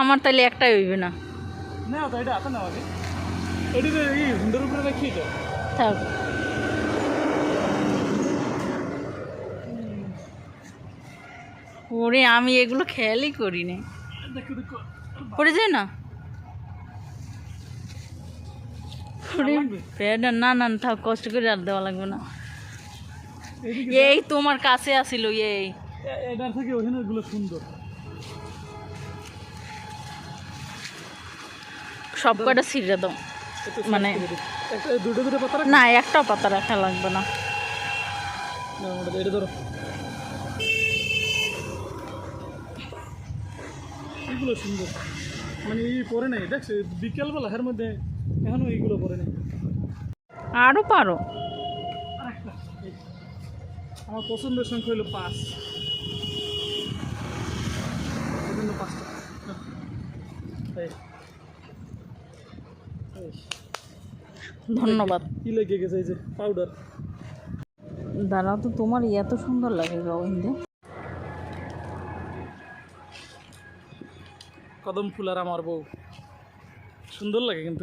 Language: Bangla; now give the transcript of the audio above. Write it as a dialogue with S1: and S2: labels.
S1: আমার তাহলে একটাই হইবে না।
S2: নেও তো এটা হাতে নেওয়া আগে। তো এই হুন্ডের উপরে রাখি এটা
S1: থাক। ওরে আমি এগুলো খেয়ালই করি না পড়ে যায় না না না থাক কষ্ট করে আর দেওয়া লাগবে না। এই তোমার কাছে আসিল এই।
S2: এটার থেকে ওখানে গুলো সুন্দর।
S1: সব কটা ছিঁড়ে দাও মানে-
S2: দুটো দুটো পাতা
S1: না একটাও পাতা রাখা লাগবে না।
S2: না এটা ধরো। এগুলো সুন্দর। মানে এই পরে নাই দেখছ? বিকেলবেলা এর মধ্যে এখনও এইগুলো পরে নাই।
S1: আরও পারো।
S2: আমার পছন্দের সংখ্যা হলো পাঁচ। জন্য পাঁচটা।
S1: ধন্যবাদ।
S2: কি লেগে গেছে এই যে পাউডার
S1: দাঁড়াও তো তোমার এত সুন্দর লাগে গোবিন্দে
S2: কদম ফুল আর আমার বউ। সুন্দর লাগে কিন্তু।